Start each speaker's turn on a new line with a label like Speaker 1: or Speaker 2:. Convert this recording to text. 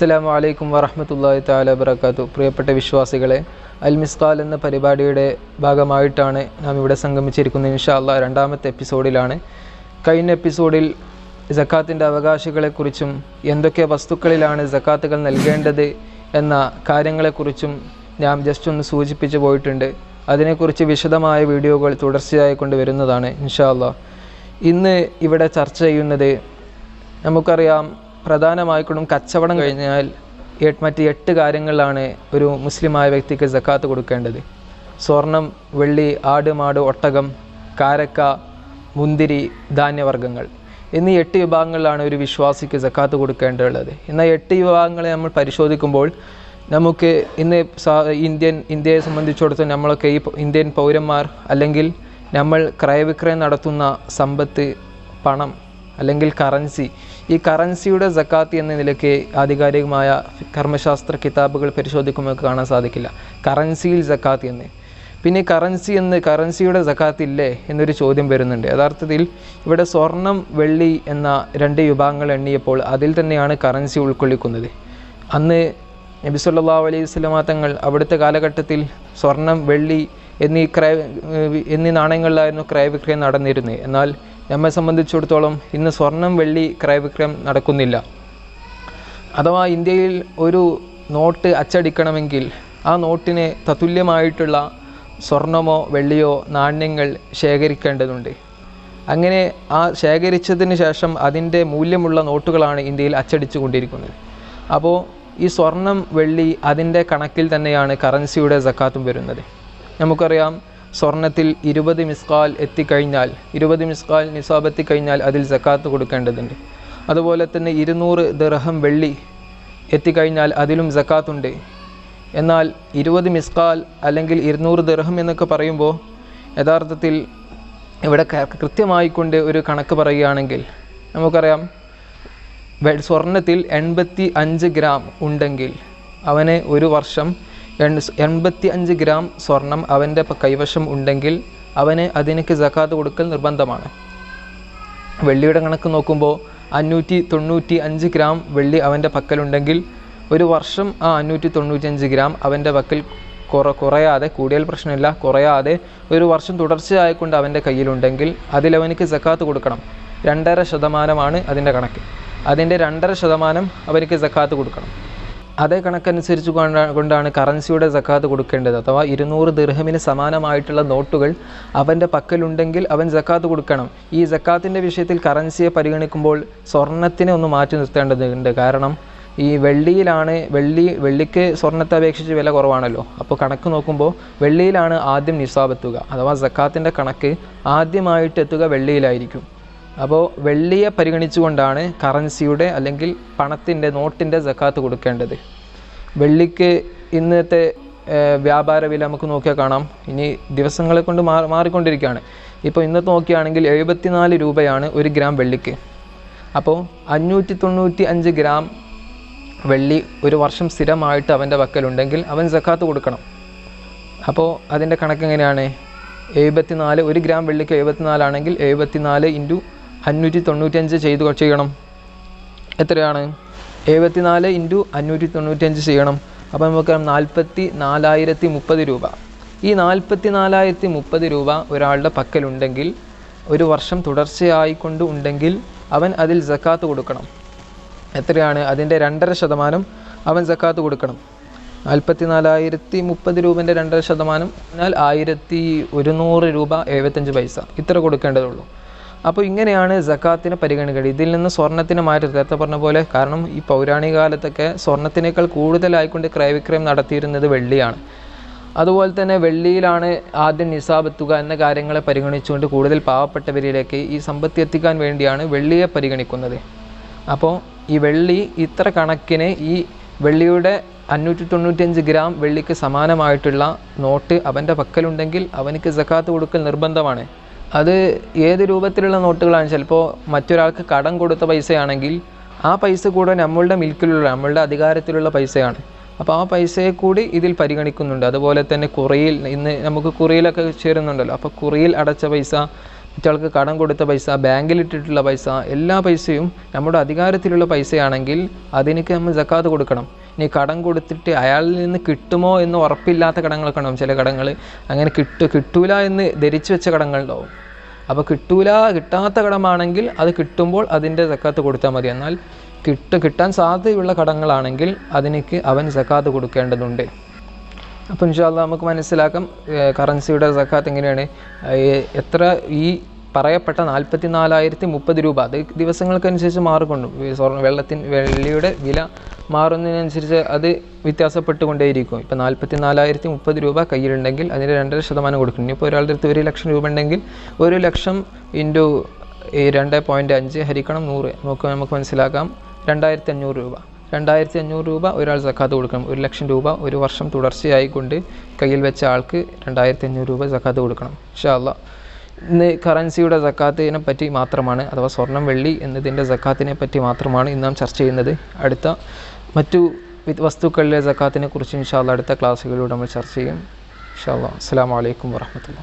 Speaker 1: അസ്സലാമു അലൈക്കും വറഹമത്തല്ലാഹി താല വബർക്കാത്തു പ്രിയപ്പെട്ട വിശ്വാസികളെ അൽ മിസ്കാൽ എന്ന പരിപാടിയുടെ ഭാഗമായിട്ടാണ് നാം ഇവിടെ സംഗമിച്ചിരിക്കുന്നത് ഇൻഷാ രണ്ടാമത്തെ എപ്പിസോഡിലാണ്. കഴിഞ്ഞ എപ്പിസോഡിൽ ജക്കാത്തിന്റെ അവകാശികളെക്കുറിച്ചും എന്തൊക്കെ വസ്തുക്കളിലാണ് ജക്കാത്തുകൾ നൽകേണ്ടത് എന്ന കാര്യങ്ങളെക്കുറിച്ചും ഞാൻ ജസ്റ്റ് ഒന്ന് സൂചിപ്പിച്ചു പോയിട്ടുണ്ട്. അതിനെക്കുറിച്ച് വിശദമായ വീഡിയോകൾ തുടർച്ചയായി കൊണ്ടുവരുന്നതാണ് ഇൻഷാ ഇന്ന് ഇവിടെ ചർച്ച ചെയ്യുന്നത് നമുക്കറിയാം പ്രധാനമായിക്കൊണ്ടും കച്ചവടം കഴിഞ്ഞാൽ മറ്റ് എട്ട് കാര്യങ്ങളിലാണ് ഒരു മുസ്ലിമായ വ്യക്തിക്ക് ജക്കാത്ത് കൊടുക്കേണ്ടത്. സ്വർണം വെള്ളി ആട് മാട് ഒട്ടകം കാരക്ക മുന്തിരി ധാന്യവർഗങ്ങൾ. എന്നീ എട്ട് വിഭാഗങ്ങളിലാണ് ഒരു വിശ്വാസിക്ക് ജക്കാത്ത് കൊടുക്കേണ്ടതുള്ളത്. എന്നാൽ എട്ട് വിഭാഗങ്ങളെ നമ്മൾ പരിശോധിക്കുമ്പോൾ നമുക്ക് ഇന്ന് ഇന്ത്യൻ ഇന്ത്യയെ സംബന്ധിച്ചിടത്തോളം നമ്മളൊക്കെ ഈ ഇന്ത്യൻ പൗരന്മാർ അല്ലെങ്കിൽ നമ്മൾ ക്രയവിക്രയം നടത്തുന്ന സമ്പത്ത് പണം അല്ലെങ്കിൽ കറൻസി ഈ കറൻസിയുടെ ജക്കാത്ത് എന്ന നിലയ്ക്ക് ആധികാരികമായ കർമ്മശാസ്ത്ര കിതാബുകൾ പരിശോധിക്കുമ്പോൾ കാണാൻ സാധിക്കില്ല. കറൻസിയിൽ ജക്കാത്ത് എന്ന്. പിന്നെ കറൻസി എന്ന് കറൻസിയുടെ ജക്കാത്ത് ഇല്ലേ എന്നൊരു ചോദ്യം വരുന്നുണ്ട്. യഥാർത്ഥത്തിൽ ഇവിടെ സ്വർണം വെള്ളി എന്ന രണ്ട് വിഭാഗങ്ങൾ എണ്ണിയപ്പോൾ അതിൽ തന്നെയാണ് കറൻസി ഉൾക്കൊള്ളിക്കുന്നത്. അന്ന് നബി അലൈഹി വസല്ലമ തങ്ങൾ അവിടുത്തെ കാലഘട്ടത്തിൽ സ്വർണം വെള്ളി എന്നീ ക്രയ എന്നീ നാണയങ്ങളിലായിരുന്നു ക്രയവിക്രയം നടന്നിരുന്നത്. എന്നാൽ നമ്മെ സംബന്ധിച്ചിടത്തോളം ഇന്ന് സ്വർണം വെള്ളി ക്രയവിക്രയം നടക്കുന്നില്ല. അഥവാ ഇന്ത്യയിൽ ഒരു നോട്ട് അച്ചടിക്കണമെങ്കിൽ ആ നോട്ടിന് തത്തുല്യമായിട്ടുള്ള സ്വർണമോ വെള്ളിയോ നാണ്യങ്ങൾ ശേഖരിക്കേണ്ടതുണ്ട്. അങ്ങനെ ആ ശേഖരിച്ചതിന് ശേഷം അതിന്റെ മൂല്യമുള്ള നോട്ടുകളാണ് ഇന്ത്യയിൽ അച്ചടിച്ചു കൊണ്ടിരിക്കുന്നത് അപ്പോൾ ഈ സ്വർണം വെള്ളി അതിന്റെ കണക്കിൽ തന്നെയാണ് കറൻസിയുടെ സക്കാത്തും വരുന്നത്. നമുക്കറിയാം സ്വർണത്തിൽ ഇരുപത് മിസ്കാൽ എത്തിക്കഴിഞ്ഞാൽ ഇരുപത് മിസ്കാൽ നിസാബ് എത്തിക്കഴിഞ്ഞാൽ അതിൽ സക്കാത്ത് കൊടുക്കേണ്ടതുണ്ട്. അതുപോലെ തന്നെ ഇരുന്നൂറ് ദർഹം വെള്ളി എത്തിക്കഴിഞ്ഞാൽ അതിലും സക്കാത്തുണ്ട്. എന്നാൽ ഇരുപത് മിസ്കാൽ അല്ലെങ്കിൽ ഇരുന്നൂറ് ദർഹം എന്നൊക്കെ പറയുമ്പോൾ യഥാർത്ഥത്തിൽ ഇവിടെ കൃത്യമായിക്കൊണ്ട് ഒരു കണക്ക് പറയുകയാണെങ്കിൽ നമുക്കറിയാം സ്വർണത്തിൽ എൺപത്തി അഞ്ച് ഗ്രാം ഉണ്ടെങ്കിൽ അവന് ഒരു വർഷം എൺപത്തി അഞ്ച് ഗ്രാം സ്വർണം അവന്റെ കൈവശം ഉണ്ടെങ്കിൽ അവന് അതിനേക്ക് ജക്കാത്ത് കൊടുക്കൽ നിർബന്ധമാണ്. വെള്ളിയുടെ കണക്ക് നോക്കുമ്പോൾ അഞ്ഞൂറ്റി തൊണ്ണൂറ്റി അഞ്ച് ഗ്രാം വെള്ളി അവന്റെ പക്കലുണ്ടെങ്കിൽ ഒരു വർഷം ആ അഞ്ഞൂറ്റി തൊണ്ണൂറ്റി അഞ്ച് ഗ്രാം അവന്റെ പക്കൽ കുറ കുറയാതെ കൂടിയാൽ പ്രശ്നമില്ല കുറയാതെ ഒരു വർഷം തുടർച്ചയായിക്കൊണ്ട് അവന്റെ കയ്യിലുണ്ടെങ്കിൽ അതിലവനിക്ക് ജക്കാത്ത് കൊടുക്കണം. രണ്ടര ശതമാനമാണ് അതിന്റെ കണക്ക്. അതിന്റെ രണ്ടര ശതമാനം അവനിക്ക് ജക്കാത്ത് കൊടുക്കണം. അതേ കണക്കനുസരിച്ച് കൊണ്ടാണ് കറൻസിയുടെ സക്കാത്ത് കൊടുക്കേണ്ടത്. അഥവാ ഇരുന്നൂറ് ദിർഹമിന് സമാനമായിട്ടുള്ള നോട്ടുകൾ അവന്റെ പക്കലുണ്ടെങ്കിൽ അവൻ സക്കാത്ത് കൊടുക്കണം. ഈ സക്കാത്തിന്റെ വിഷയത്തിൽ കറൻസിയെ പരിഗണിക്കുമ്പോൾ സ്വർണത്തിനെ ഒന്ന് മാറ്റി നിർത്തേണ്ടതുണ്ട്. കാരണം ഈ വെള്ളിയിലാണ് വെള്ളി വെള്ളിക്ക് സ്വർണത്തെ അപേക്ഷിച്ച് വില കുറവാണല്ലോ. അപ്പോൾ കണക്ക് നോക്കുമ്പോൾ വെള്ളിയിലാണ് ആദ്യം നിസാബെത്തുക അഥവാ സക്കാത്തിന്റെ കണക്ക് ആദ്യമായിട്ട് എത്തുക വെള്ളിയിലായിരിക്കും. അപ്പോൾ വെള്ളിയെ പരിഗണിച്ചുകൊണ്ടാണ് കറൻസിയുടെ അല്ലെങ്കിൽ പണത്തിന്റെ നോട്ടിന്റെ ജക്കാത്ത് കൊടുക്കേണ്ടത്. വെള്ളിക്ക് ഇന്നത്തെ വ്യാപാര വില നമുക്ക് നോക്കിയാൽ കാണാം. ഇനി ദിവസങ്ങളെ കൊണ്ട് മാറി മാറിക്കൊണ്ടിരിക്കുകയാണ്. ഇപ്പോൾ ഇന്നത്തെ നോക്കുകയാണെങ്കിൽ എഴുപത്തിനാല് രൂപയാണ് ഒരു ഗ്രാം വെള്ളിക്ക്. അപ്പോൾ അഞ്ഞൂറ്റി തൊണ്ണൂറ്റി അഞ്ച് ഗ്രാം വെള്ളി ഒരു വർഷം സ്ഥിരമായിട്ട് അവന്റെ പക്കലുണ്ടെങ്കിൽ അവൻ ജക്കാത്ത് കൊടുക്കണം. അപ്പോൾ അതിന്റെ കണക്ക് എങ്ങനെയാണ് എഴുപത്തിനാല് ഒരു ഗ്രാം വെള്ളിക്ക് എഴുപത്തിനാലാണെങ്കിൽ എഴുപത്തിനാല് ഇന്റു അഞ്ഞൂറ്റി തൊണ്ണൂറ്റഞ്ച് ചെയ്ത് ചെയ്യണം. എത്രയാണ്? എഴുപത്തിനാല് ഇന്റു അഞ്ഞൂറ്റി തൊണ്ണൂറ്റഞ്ച് ചെയ്യണം. അപ്പോൾ നമുക്ക് നാൽപ്പത്തി നാലായിരത്തി മുപ്പത് രൂപ. ഈ നാൽപ്പത്തി നാലായിരത്തി മുപ്പത് രൂപ ഒരാളുടെ പക്കലുണ്ടെങ്കിൽ ഒരു വർഷം തുടർച്ചയായിക്കൊണ്ട് ഉണ്ടെങ്കിൽ അവൻ അതിൽ ജക്കാത്ത് കൊടുക്കണം. എത്രയാണ്? അതിന്റെ രണ്ടര ശതമാനം അവൻ ജക്കാത്ത് കൊടുക്കണം. നാൽപ്പത്തി നാലായിരത്തി മുപ്പത് രൂപന്റെ രണ്ടര ശതമാനം എന്നാൽ ആയിരത്തി ഒരുന്നൂറ് രൂപ എഴുപത്തഞ്ച് പൈസ. ഇത്ര കൊടുക്കേണ്ടതുള്ളൂ. അപ്പോൾ ഇങ്ങനെയാണ് ജക്കാത്തിനെ പരിഗണിക്കുക ഇതിൽ നിന്ന് സ്വർണത്തിന് മാറ്റി നേരത്തെ പറഞ്ഞ പോലെ കാരണം ഈ പൗരാണിക കാലത്തൊക്കെ സ്വർണത്തിനേക്കാൾ കൂടുതലായിക്കൊണ്ട് ക്രയവിക്രയം നടത്തിയിരുന്നത് വെള്ളിയാണ്. അതുപോലെ തന്നെ വെള്ളിയിലാണ് ആദ്യം നിസാബ് എത്തുക എന്ന കാര്യങ്ങളെ പരിഗണിച്ചുകൊണ്ട് കൂടുതൽ പാവപ്പെട്ടവരിലേക്ക് ഈ സമ്പത്ത് എത്തിക്കാൻ വേണ്ടിയാണ് വെള്ളിയെ പരിഗണിക്കുന്നത്. അപ്പോൾ ഈ വെള്ളി ഇത്ര കണക്കിന് ഈ വെള്ളിയുടെ അഞ്ഞൂറ്റി തൊണ്ണൂറ്റിയഞ്ച് ഗ്രാം വെള്ളിക്ക് സമാനമായിട്ടുള്ള നോട്ട് അവന്റെ പക്കലുണ്ടെങ്കിൽ അവനിക്ക് സക്കാത്ത് കൊടുക്കൽ നിർബന്ധമാണ്. അത് ഏത് രൂപത്തിലുള്ള നോട്ടുകളാണ്? ചിലപ്പോൾ മറ്റൊരാൾക്ക് കടം കൊടുത്ത പൈസയാണെങ്കിൽ ആ പൈസ കൂടെ നമ്മളുടെ മിൽക്കിലുള്ള നമ്മളുടെ അധികാരത്തിലുള്ള പൈസയാണ്. അപ്പോൾ ആ പൈസയെ കൂടി ഇതിൽ പരിഗണിക്കുന്നുണ്ട്. അതുപോലെ തന്നെ കുറിയിൽ ഇന്ന് നമുക്ക് കുറിയിലൊക്കെ ചേരുന്നുണ്ടല്ലോ. അപ്പോൾ കുറിയിൽ അടച്ച പൈസ മറ്റാൾക്ക് കടം കൊടുത്ത പൈസ ബാങ്കിൽ ഇട്ടിട്ടുള്ള പൈസ എല്ലാ പൈസയും നമ്മുടെ അധികാരത്തിലുള്ള പൈസയാണെങ്കിൽ അതിനൊക്കെ നമ്മൾ ജക്കാത്ത് കൊടുക്കണം. ഇനി കടം കൊടുത്തിട്ട് അയാളിൽ നിന്ന് കിട്ടുമോ എന്ന് ഉറപ്പില്ലാത്ത കടങ്ങളൊക്കെ ഉണ്ടാവും. ചില കടങ്ങൾ അങ്ങനെ കിട്ടു കിട്ടൂല എന്ന് ധരിച്ചു വെച്ച കടങ്ങളുണ്ടാവും അപ്പോൾ കിട്ടൂല കിട്ടാത്ത കടമാണെങ്കിൽ അത് കിട്ടുമ്പോൾ അതിന്റെ സക്കാത്ത് കൊടുത്താൽ മതി. എന്നാൽ കിട്ട കിട്ടാൻ സാധ്യതയുള്ള കടങ്ങളാണെങ്കിൽ അതിനേക്ക് അവൻ സക്കാത്ത് കൊടുക്കേണ്ടതുണ്ട്. അപ്പോൾ ഇൻഷാല്ല നമുക്ക് മനസ്സിലാക്കാം കറൻസിയുടെ സക്കാത്ത് എങ്ങനെയാണ്? എത്ര ഈ പറയപ്പെട്ട നാൽപ്പത്തി നാലായിരത്തി മുപ്പത് രൂപ. അത് ദിവസങ്ങൾക്കനുസരിച്ച് മാറിക്കൊണ്ടു. സ്വർണ വെള്ളത്തിൻ വെള്ളിയുടെ വില മാറുന്നതിനനുസരിച്ച് അത് വ്യത്യാസപ്പെട്ടുകൊണ്ടേയിരിക്കും. ഇപ്പോൾ നാൽപ്പത്തി നാലായിരത്തി മുപ്പത് രൂപ കയ്യിലുണ്ടെങ്കിൽ അതിന് രണ്ടര ശതമാനം കൊടുക്കുന്നു ഇനിയിപ്പോൾ ഒരാളുടെ അടുത്ത് ഒരു ലക്ഷം രൂപ ഉണ്ടെങ്കിൽ ഒരു ലക്ഷം ഇന്റു ഈ രണ്ട് പോയിന്റ് അഞ്ച് ഹരിക്കണം നൂറ്. നമുക്ക് നമുക്ക് മനസ്സിലാക്കാം. രണ്ടായിരത്തി അഞ്ഞൂറ് രൂപ. രണ്ടായിരത്തി അഞ്ഞൂറ് രൂപ ഒരാൾ സക്കാത്ത് കൊടുക്കണം. ഒരു ലക്ഷം രൂപ ഒരു വർഷം തുടർച്ചയായി കൊണ്ട് കയ്യിൽ വെച്ച ആൾക്ക് രണ്ടായിരത്തി അഞ്ഞൂറ് രൂപ സക്കാത്ത് കൊടുക്കണം. ഇൻഷാ അല്ലാ ഇന്ന് കറൻസിയുടെ സക്കാത്തിനെ പറ്റി മാത്രമാണ് അഥവാ സ്വർണം വെള്ളി എന്നതിന്റെ സക്കാത്തിനെ പറ്റി മാത്രമാണ് ഇന്ന് നാം ചർച്ച ചെയ്യുന്നത്. അടുത്ത മറ്റു വസ്തുക്കളിലെ സക്കാത്തിനെ കുറിച്ച് ഇൻഷാല്ല അടുത്ത ക്ലാസ്സുകളിലൂടെ നമ്മൾ ചർച്ച ചെയ്യും. ഇൻഷാല്ല അസ്സാം വലൈക്കും വാഹമത്തുള്ള